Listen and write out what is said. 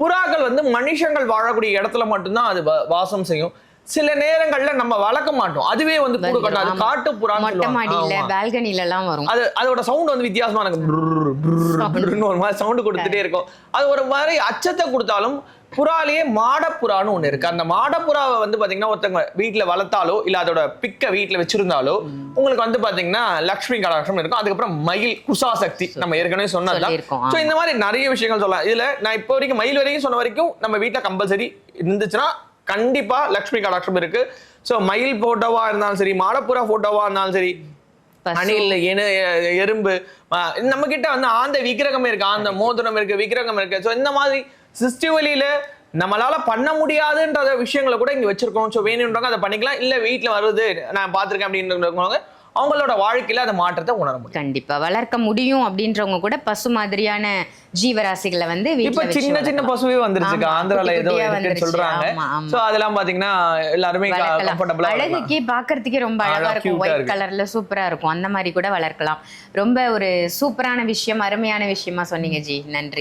புறாக்கள் வந்து மனுஷங்கள் வாழக்கூடிய இடத்துல மட்டும்தான் அது வாசம் செய்யும். சில நேரங்கள்ல நம்ம வளர்க்க மாட்டோம். அதுவே வந்து கூடு கட்டும் அது. காட்டு மொட்டை. மாடியில. பால்கனில எல்லாம் வரும். அது அதோட சவுண்ட் வந்து வித்தியாசமா எனக்கு ஒரு மாதிரி சவுண்ட் கொடுத்துட்டே இருக்கும். அது ஒரு மாதிரி அச்சத்தை கொடுத்தாலும் புறாலேயே மாடப்புறான்னு ஒண்ணு இருக்கு. அந்த மாடப்புறாவை வந்து பாத்தீங்கன்னா ஒருத்தவங்க வீட்ல வளர்த்தாலோ இல்ல அதோட பிக்க வீட்ல வச்சிருந்தாலோ உங்களுக்கு வந்து பாத்தீங்கன்னா லக்ஷ்மி கடாட்சம் இருக்கும். அதுக்கப்புறம் மயில் குசா சக்தி நம்ம ஏற்கனவே சொன்னதுதான் சோ இந்த மாதிரி நிறைய விஷயங்கள் சொல்லலாம். இதுல நான் இப்போ வரைக்கும் மயில் வரைக்கும் சொன்ன வரைக்கும் நம்ம வீட்ல கம்பல்சரி இருந்துச்சுன்னா கண்டிப்பா லக்ஷ்மி கடாட்சம் இருக்கு. சோ மயில் போட்டோவா இருந்தாலும் சரி மாடப்புறா போட்டோவா இருந்தாலும் சரி. அணில் எறும்பு நம்ம கிட்ட வந்து ஆந்த விக்கிரகம் இருக்கு ஆந்த மோதிரம் இருக்கு விக்கிரகம் இருக்கு. ஸோ இந்த மாதிரி சிஸ்டி வழியில நம்மளால பண்ண முடியாதுன்ற விஷயங்களை கூட இங்க வச்சிருக்கோம். ஸோ வேணுன்றவங்க அதை பண்ணிக்கலாம். இல்ல வீட்ல வருது நான் பார்த்திருக்கேன் அப்படின்றவங்க அவங்களோட வாழ்க்கையில அந்த மாற்றத்தை உணர முடியும். கண்டிப்பா. வளர்க்க முடியும் அப்படின்றவங்க கூட பசு மாதிரியான ஜீவராசிகளை வந்து இப்ப சின்ன சின்ன. பசுவே வந்துருச்சுக்கா? ஆமா, ஆந்திரால ஏதோ இருக்குன்னு வந்துருச்சு. சொல்றாங்க. சோ அதெல்லாம் பாத்தீங்கன்னா எல்லாருமே. கம்ஃபர்டபுளா அழகுக்கே பாக்குறதுக்கே ரொம்ப அழகா இருக்கும். ஒயிட். கலர்ல சூப்பரா இருக்கும். அந்த மாதிரி கூட வளர்க்கலாம். ரொம்ப ஒரு சூப்பரான விஷயம் அருமையான விஷயமா சொன்னீங்க ஜி. நன்றி.